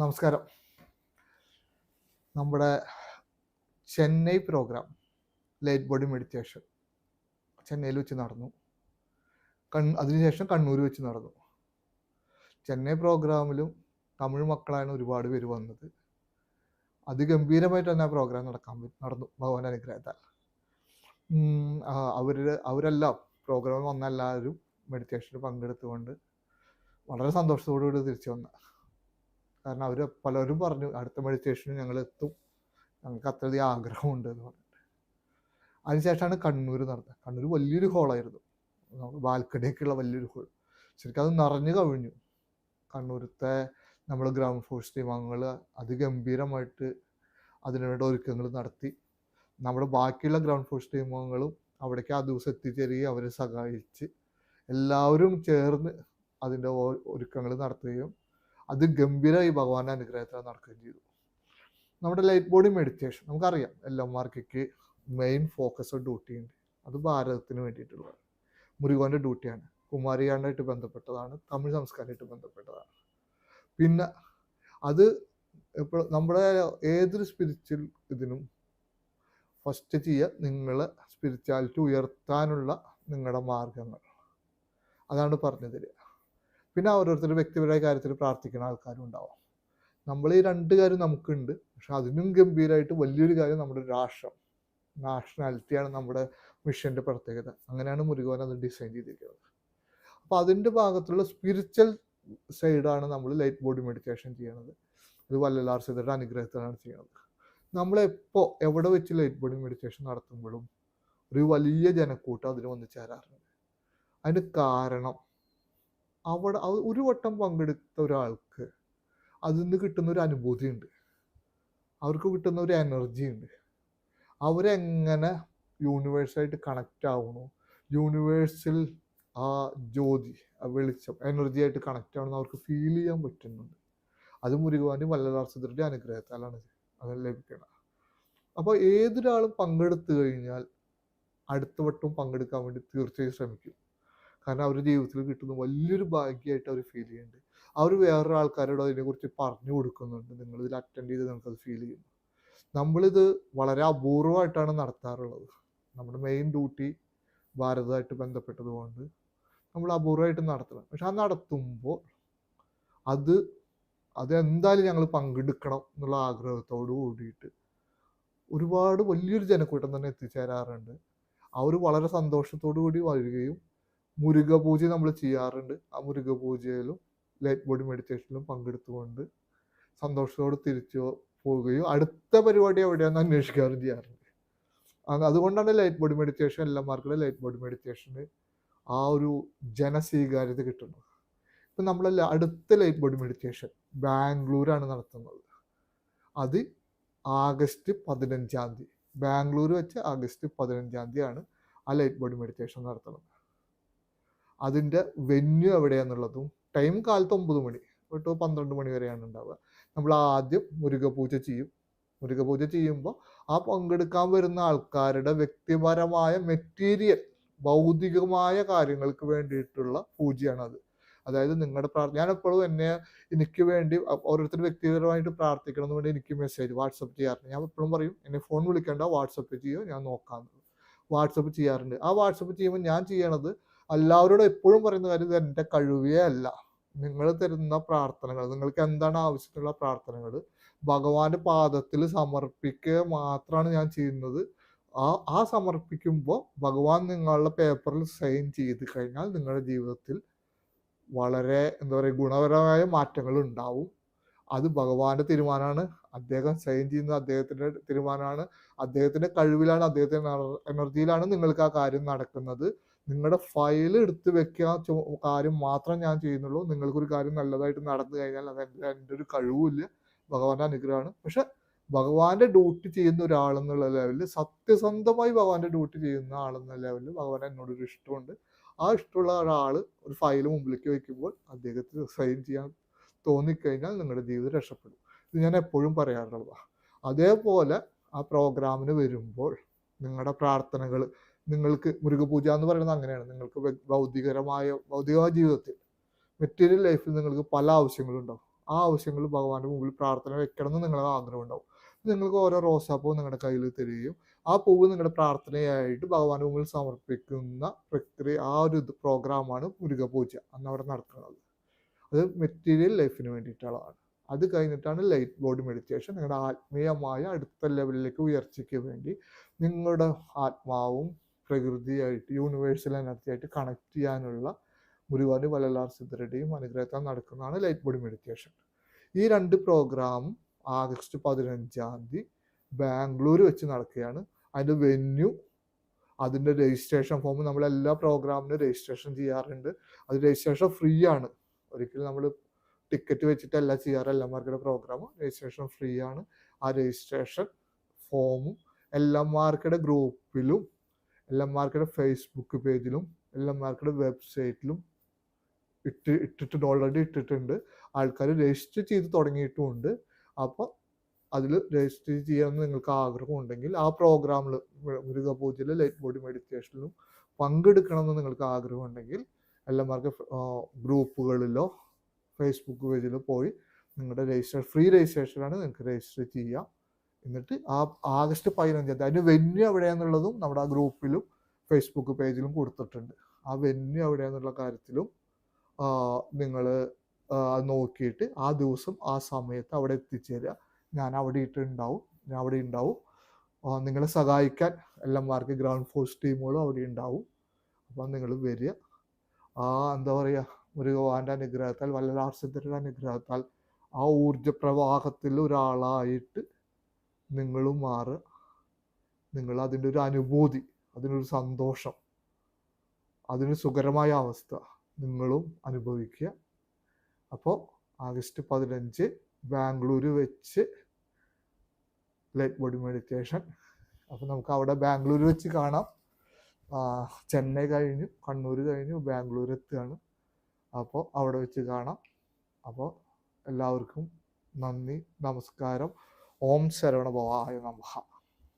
നമസ്കാരം. നമ്മുടെ Chennai program light body meditation ചെന്നൈയിൽ വെച്ച് നടന്നു. കൺ അതിനുശേഷം കണ്ണൂർ വെച്ച് നടന്നു. ചെന്നൈ പ്രോഗ്രാമിലും തമിഴ് മക്കളാണ് ഒരുപാട് പേര് വന്നത്. അതിഗംഭീരമായിട്ട് തന്നെ ആ പ്രോഗ്രാം നടക്കാൻ നടന്നു ഭഗവാൻ അനുഗ്രഹത്താൽ. അവർ അവരെല്ലാം പ്രോഗ്രാമിൽ വന്ന എല്ലാവരും മെഡിറ്റേഷനിൽ പങ്കെടുത്തുകൊണ്ട് വളരെ സന്തോഷത്തോടു കൂടി തിരിച്ചു വന്ന കാരണം അവർ പലരും പറഞ്ഞു അടുത്ത മെഡിറ്റേഷന് ഞങ്ങൾ എത്തും. ഞങ്ങൾക്ക് അത്രയധികം ആഗ്രഹമുണ്ട് എന്ന് പറഞ്ഞിട്ട്. അതിനുശേഷമാണ് കണ്ണൂർ നടന്നത്. കണ്ണൂർ വലിയൊരു ഹോളായിരുന്നു ബാൽക്കണിയൊക്കെയുള്ള വലിയൊരു ഹോൾ ശരിക്കും അത് നിറഞ്ഞു കവിഞ്ഞു കണ്ണൂരത്തെ നമ്മൾ ഗ്രൗണ്ട് ഫോഴ്സ് ടീം അംഗങ്ങൾ അതിഗംഭീരമായിട്ട് അതിനുവേണ്ട ഒരുക്കങ്ങൾ നടത്തി. നമ്മുടെ ബാക്കിയുള്ള ഗ്രൗണ്ട് ഫോഴ്സ് ടീം അംഗങ്ങളും അവിടേക്ക് ആ ദിവസം എത്തിച്ചേരുകയും അവരെ സഹായിച്ച് എല്ലാവരും ചേർന്ന് അതിന്റെ ഒരുക്കങ്ങൾ നടത്തുകയും അത് ഗംഭീരമായി ഭഗവാന്റെ അനുഗ്രഹത്തിൽ നടക്കുകയും ചെയ്തു. നമ്മുടെ ലൈറ്റ് ബോഡി മെഡിറ്റേഷൻ നമുക്കറിയാം. എൽ എം ആർക്കൊക്കെ മെയിൻ ഫോക്കസ് ഡ്യൂട്ടി ഉണ്ട്. അത് ഭാരതത്തിന് വേണ്ടിയിട്ടുള്ളത്. മുരുകോന്റെ ഡ്യൂട്ടിയാണ് കുമാരിയാണ്ടായിട്ട് ബന്ധപ്പെട്ടതാണ്. തമിഴ് സംസ്കാരമായിട്ട് ബന്ധപ്പെട്ടതാണ്. പിന്നെ അത് ഇപ്പോൾ നമ്മുടെ ഏതൊരു സ്പിരിച്വൽ ഇതിനും ഫസ്റ്റ് ചെയ്യുക നിങ്ങൾ സ്പിരിച്വാലിറ്റി ഉയർത്താനുള്ള നിങ്ങളുടെ മാർഗങ്ങൾ. അതാണ് പറഞ്ഞു തരിക പിന്നെ ഓരോരുത്തർ വ്യക്തിപരമായ കാര്യത്തിൽ പ്രാർത്ഥിക്കുന്ന ആൾക്കാരും ഉണ്ടാവാം. നമ്മൾ ഈ രണ്ട് കാര്യം നമുക്കുണ്ട്. പക്ഷെ അതിനും ഗംഭീരമായിട്ട് വലിയൊരു കാര്യം നമ്മുടെ രാഷ്ട്രം നാഷണാലിറ്റിയാണ് നമ്മുടെ മിഷന്റെ പ്രത്യേകത. അങ്ങനെയാണ് മുരുകോൻ അത് ഡിസൈൻ ചെയ്തിരിക്കുന്നത്. അപ്പോൾ അതിന്റെ ഭാഗത്തുള്ള സ്പിരിച്വൽ സൈഡാണ് നമ്മൾ ലൈറ്റ് ബോഡി മെഡിറ്റേഷൻ ചെയ്യണത്. അത് വല്ലലാർ സിദ്ധയുടെ അനുഗ്രഹത്തിലാണ് ചെയ്യുന്നത് നമ്മളെപ്പോൾ എവിടെ വെച്ച് ലൈറ്റ് ബോഡി മെഡിറ്റേഷൻ നടത്തുമ്പോഴും ഒരു വലിയ ജനക്കൂട്ടം അതിന് വന്ന് ചേരാറുണ്ട്. അതിന് കാരണം അവിടെ അവ- ഒരു വട്ടം പങ്കെടുത്ത ഒരാൾക്ക് അതിൽ നിന്ന് കിട്ടുന്ന ഒരു അനുഭൂതി ഉണ്ട് അവർക്ക് കിട്ടുന്ന ഒരു എനർജി ഉണ്ട്. അവരെങ്ങനെ യൂണിവേഴ്സായിട്ട് കണക്റ്റ് ആവണോ യൂണിവേഴ്സിൽ ആ ജ്യോതി ആ വെളിച്ചം എനർജി ആയിട്ട് കണക്റ്റ് ആവണമെന്ന് അവർക്ക് ഫീൽ ചെയ്യാൻ പറ്റുന്നുണ്ട്. അത് മുരുകുവാന്റെ വല്ലതാർസിദ്ധരുടെ അനുഗ്രഹത്താലാണ് അത് ലഭിക്കുന്നത് അപ്പോൾ ഏതൊരാളും പങ്കെടുത്തു കഴിഞ്ഞാൽ അടുത്ത വട്ടം പങ്കെടുക്കാൻ വേണ്ടി തീർച്ചയായും ശ്രമിക്കും. കാരണം അവരുടെ ജീവിതത്തിൽ കിട്ടുന്ന വലിയൊരു ഭാഗ്യമായിട്ട് അവർ ഫീൽ ചെയ്യുന്നുണ്ട്. അവർ വേറൊരു ആൾക്കാരോട് അതിനെക്കുറിച്ച് പറഞ്ഞു കൊടുക്കുന്നുണ്ട്. നിങ്ങൾ ഇതിൽ അറ്റൻഡ് ചെയ്ത് നിങ്ങൾക്കത് ഫീൽ ചെയ്യുന്നു. നമ്മളിത് വളരെ അപൂർവമായിട്ടാണ് നടത്താറുള്ളത്. നമ്മുടെ മെയിൻ ഡ്യൂട്ടി ഭാരതമായിട്ട് ബന്ധപ്പെട്ടതുകൊണ്ട് നമ്മൾ അപൂർവമായിട്ട് നടത്തണം. പക്ഷെ അത് നടത്തുമ്പോൾ അത് അതെന്തായാലും ഞങ്ങൾ പങ്കെടുക്കണം എന്നുള്ള ആഗ്രഹത്തോട് കൂടിയിട്ട് ഒരുപാട് വലിയൊരു ജനക്കൂട്ടം തന്നെ എത്തിച്ചേരാറുണ്ട്. അവർ വളരെ സന്തോഷത്തോടു കൂടി വരികയും മുരുക പൂജ നമ്മൾ ചെയ്യാറുണ്ട്. ആ മുരുക പൂജയിലും ലൈറ്റ് ബോഡി മെഡിറ്റേഷനിലും പങ്കെടുത്തുകൊണ്ട് സന്തോഷത്തോടെ തിരിച്ചു പോവുകയും അടുത്ത പരിപാടി എവിടെയാണെന്ന് അന്വേഷിക്കാറും ചെയ്യാറുണ്ട്. അത് അതുകൊണ്ടാണ് ലൈറ്റ് ബോഡി മെഡിറ്റേഷൻ എല്ലാ മാർക്കിലും ലൈറ്റ് ബോഡി മെഡിറ്റേഷന് ആ ഒരു ജനസ്വീകാര്യത കിട്ടുന്നത്. ഇപ്പം നമ്മൾ അടുത്ത ലൈറ്റ് ബോഡി മെഡിറ്റേഷൻ ബാംഗ്ലൂരാണ് നടത്തുന്നത്. അത് ആഗസ്റ്റ് പതിനഞ്ചാം തീയതി. ബാംഗ്ലൂർ വെച്ച് ആഗസ്റ്റ് പതിനഞ്ചാം തീയതിയാണ് ആ ലൈറ്റ് ബോഡി മെഡിറ്റേഷൻ നടത്തുന്നത്. അതിന്റെ വെന്യൂ എവിടെയാന്നുള്ളതും ടൈം കാലത്ത് ഒമ്പത് മണി ടു പന്ത്രണ്ട് മണി വരെയാണ് ഉണ്ടാവുക. നമ്മൾ ആദ്യം മുരുക പൂജ ചെയ്യും. മുരുക പൂജ ചെയ്യുമ്പോൾ ആ പങ്കെടുക്കാൻ വരുന്ന ആൾക്കാരുടെ വ്യക്തിപരമായ മെറ്റീരിയൽ ഭൗതികമായ കാര്യങ്ങൾക്ക് വേണ്ടിയിട്ടുള്ള പൂജയാണ് അത് അതായത് നിങ്ങളുടെ പ്രാർത്ഥന ഞാൻ എപ്പോഴും എന്നെ എനിക്ക് വേണ്ടി ഓരോരുത്തർ വ്യക്തിപരമായിട്ട് പ്രാർത്ഥിക്കണം എന്ന് വേണ്ടി എനിക്ക് മെസ്സേജ് വാട്സപ്പ് ചെയ്യാറുണ്ട്. ഞാൻ എപ്പോഴും പറയും എന്നെ ഫോൺ വിളിക്കേണ്ട വാട്സപ്പ് ചെയ്യുമോ ഞാൻ നോക്കാം വാട്സപ്പ് ചെയ്യാറുണ്ട്. ആ വാട്സപ്പ് ചെയ്യുമ്പോൾ ഞാൻ ചെയ്യണത് എല്ലാവരോടും എപ്പോഴും പറയുന്ന കാര്യം ഇത് എന്റെ കഴിവേ അല്ല. നിങ്ങൾ തരുന്ന പ്രാർത്ഥനകൾ നിങ്ങൾക്ക് എന്താണ് ആവശ്യത്തിലുള്ള പ്രാർത്ഥനകൾ ഭഗവാന്റെ പാദത്തിൽ സമർപ്പിക്കുക മാത്രമാണ് ഞാൻ ചെയ്യുന്നത്. ആ ആ സമർപ്പിക്കുമ്പോൾ ഭഗവാൻ നിങ്ങളുടെ പേപ്പറിൽ സൈൻ ചെയ്ത് കഴിഞ്ഞാൽ നിങ്ങളുടെ ജീവിതത്തിൽ വളരെ എന്താ പറയുക ഗുണപരമായ മാറ്റങ്ങൾ ഉണ്ടാവും. അത് ഭഗവാന്റെ തീരുമാനമാണ്. അദ്ദേഹം സൈൻ ചെയ്യുന്ന അദ്ദേഹത്തിന്റെ തീരുമാനമാണ്. അദ്ദേഹത്തിന്റെ കഴിവിലാണ് അദ്ദേഹത്തിന്റെ എനർജിയിലാണ് നിങ്ങൾക്ക് ആ കാര്യം നടക്കുന്നത്. നിങ്ങളുടെ ഫയൽ എടുത്ത് വെക്കുക കാര്യം മാത്രം ഞാൻ ചെയ്യുന്നുള്ളൂ. നിങ്ങൾക്കൊരു കാര്യം നല്ലതായിട്ട് നടന്നു കഴിഞ്ഞാൽ അത് എന്റെ എന്റെ ഒരു കഴിവുമില്ല. ഭഗവാന്റെ അനുഗ്രഹമാണ്. പക്ഷെ ഭഗവാന്റെ ഡ്യൂട്ടി ചെയ്യുന്ന ഒരാളെന്നുള്ള ലെവലിൽ സത്യസന്ധമായി ഭഗവാന്റെ ഡ്യൂട്ടി ചെയ്യുന്ന ആളെന്ന ലെവലിൽ ഭഗവാൻ എന്നോടൊരു ഇഷ്ടമുണ്ട്. ആ ഇഷ്ടമുള്ള ഒരാൾ ഒരു ഫയൽ മുമ്പിലേക്ക് വയ്ക്കുമ്പോൾ അദ്ദേഹത്തിന് സൈൻ ചെയ്യാൻ തോന്നിക്കഴിഞ്ഞാൽ നിങ്ങളുടെ ജീവിതം രക്ഷപ്പെടും. ഇത് ഞാൻ എപ്പോഴും പറയാറുള്ളതാണ് അതേപോലെ ആ പ്രോഗ്രാമിന് വരുമ്പോൾ നിങ്ങളുടെ പ്രാർത്ഥനകൾ നിങ്ങൾക്ക് മുരുകപൂജ എന്ന് പറയുന്നത് അങ്ങനെയാണ്. നിങ്ങൾക്ക് ഭൗതികരമായ ഭൗതികമായ ജീവിതത്തിൽ മെറ്റീരിയൽ ലൈഫിൽ നിങ്ങൾക്ക് പല ആവശ്യങ്ങളുണ്ടാവും. ആ ആവശ്യങ്ങൾ ഭഗവാന്റെ മുമ്പിൽ പ്രാർത്ഥന വെക്കണം എന്ന് നിങ്ങളുടെ ആഗ്രഹം ഉണ്ടാവും. നിങ്ങൾക്ക് ഓരോ റോസാപ്പൂ നിങ്ങളുടെ കയ്യിൽ തരികയും ആ പൂവ് നിങ്ങളുടെ പ്രാർത്ഥനയായിട്ട് ഭഗവാന്റെ മുമ്പിൽ സമർപ്പിക്കുന്ന പ്രക്രിയ ആ ഒരു പ്രോഗ്രാമാണ് മുരുക പൂജ അന്ന് അവിടെ നടക്കുന്നത് അത് മെറ്റീരിയൽ ലൈഫിന് വേണ്ടിയിട്ടുള്ളതാണ്. അത് കഴിഞ്ഞിട്ടാണ് ലൈറ്റ് ബോഡി മെഡിറ്റേഷൻ നിങ്ങളുടെ ആത്മീയമായ അടുത്ത ലെവലിലേക്ക് ഉയർച്ചയ്ക്ക് വേണ്ടി നിങ്ങളുടെ ആത്മാവും പ്രകൃതിയായിട്ട് യൂണിവേഴ്സൽ എനർജി ആയിട്ട് കണക്ട് ചെയ്യാനുള്ള മുരുകാട് വലലാർ സിദ്ധരുടെയും അനുഗ്രഹത്താൽ നടക്കുന്നതാണ് ലൈറ്റ് ബോഡി മെഡിറ്റേഷൻ ഈ രണ്ട് പ്രോഗ്രാം ആഗസ്റ്റ് പതിനഞ്ചാം തീയതി ബാംഗ്ലൂർ വെച്ച് നടക്കുകയാണ്. അതിന്റെ വെന്യൂ അതിന്റെ രജിസ്ട്രേഷൻ ഫോം നമ്മൾ എല്ലാ പ്രോഗ്രാമിനും രജിസ്ട്രേഷൻ ചെയ്യാറുണ്ട്. അത് രജിസ്ട്രേഷൻ ഫ്രീ ആണ്. ഒരിക്കലും നമ്മൾ ടിക്കറ്റ് വെച്ചിട്ടല്ല ചെയ്യാറ്. എൽ എം ആർക്കിയുടെ പ്രോഗ്രാം രജിസ്ട്രേഷൻ ഫ്രീ ആണ്. ആ രജിസ്ട്രേഷൻ ഫോമും എല്ലാം മാർക്കിന്റെ ഗ്രൂപ്പിലും എൽ എം ആർക്കിയുടെ ഫേസ്ബുക്ക് പേജിലും എൽ എം ആർക്കിയുടെ വെബ്സൈറ്റിലും ഇട്ട് ഇട്ടിട്ടുണ്ട് ഓൾറെഡി ഇട്ടിട്ടുണ്ട്. ആൾക്കാർ രജിസ്റ്റർ ചെയ്ത് തുടങ്ങിയിട്ടുമുണ്ട്. അപ്പോൾ അതിൽ രജിസ്റ്റർ ചെയ്യാമെന്ന് നിങ്ങൾക്ക് ആഗ്രഹം ഉണ്ടെങ്കിൽ ആ പ്രോഗ്രാമിൽ മുരുക പൂജയിൽ ലൈറ്റ് ബോഡി മെഡിറ്റേഷനിലും പങ്കെടുക്കണമെന്ന് നിങ്ങൾക്ക് ആഗ്രഹം ഉണ്ടെങ്കിൽ എല്ലാമാർക്ക് ഗ്രൂപ്പുകളിലോ ഫേസ്ബുക്ക് പേജിലോ പോയി നിങ്ങളുടെ രജിസ്റ്റർ ഫ്രീ രജിസ്ട്രേഷനാണ് നിങ്ങൾക്ക് രജിസ്റ്റർ ചെയ്യാം. എന്നിട്ട് ആ ആഗസ്റ്റ് പതിനഞ്ചാം തീയതി അതിന്റെ വെന്യൂ എവിടെയാണെന്നുള്ളതും നമ്മുടെ ആ ഗ്രൂപ്പിലും ഫേസ്ബുക്ക് പേജിലും കൊടുത്തിട്ടുണ്ട്. ആ വെന്യൂ എവിടെയാന്നുള്ള കാര്യത്തിലും നിങ്ങൾ നോക്കിയിട്ട് ആ ദിവസം ആ സമയത്ത് അവിടെ എത്തിച്ചേരുക. ഞാൻ അവിടെ ഇട്ടുണ്ടാവും ഞാൻ അവിടെ ഉണ്ടാവും. നിങ്ങളെ സഹായിക്കാൻ എല്ലാം മാർക്ക് ഗ്രൗണ്ട് ഫോഴ്സ് ടീമുകളും അവിടെ ഉണ്ടാവും. അപ്പം നിങ്ങൾ വരിക. ആ എന്താ പറയുക ഭഗവാന്റെ അനുഗ്രഹത്താൽ വല്ലലാർ സിദ്ധരുടെ അനുഗ്രഹത്താൽ ആ ഊർജ പ്രവാഹത്തിൽ ഒരാളായിട്ട് നിങ്ങളും മാറുക നിങ്ങൾ അതിന്റെ ഒരു അനുഭൂതി അതിനൊരു സന്തോഷം അതിനൊരു സുഖരമായ അവസ്ഥ നിങ്ങളും അനുഭവിക്കുക. അപ്പോൾ ആഗസ്റ്റ് പതിനഞ്ച് ബാംഗ്ലൂർ വെച്ച് ലൈറ്റ് ബോഡി മെഡിറ്റേഷൻ അപ്പോൾ നമുക്ക് അവിടെ ബാംഗ്ലൂർ വെച്ച് കാണാം. ചെന്നൈ കഴിഞ്ഞു കണ്ണൂർ കഴിഞ്ഞു ബാംഗ്ലൂർ എത്തുകയാണ്. അപ്പോൾ അവിടെ വെച്ച് കാണാം. അപ്പോൾ എല്ലാവർക്കും നന്ദി നമസ്കാരം. ഓം ശരവണ ഭവായ നമഃ.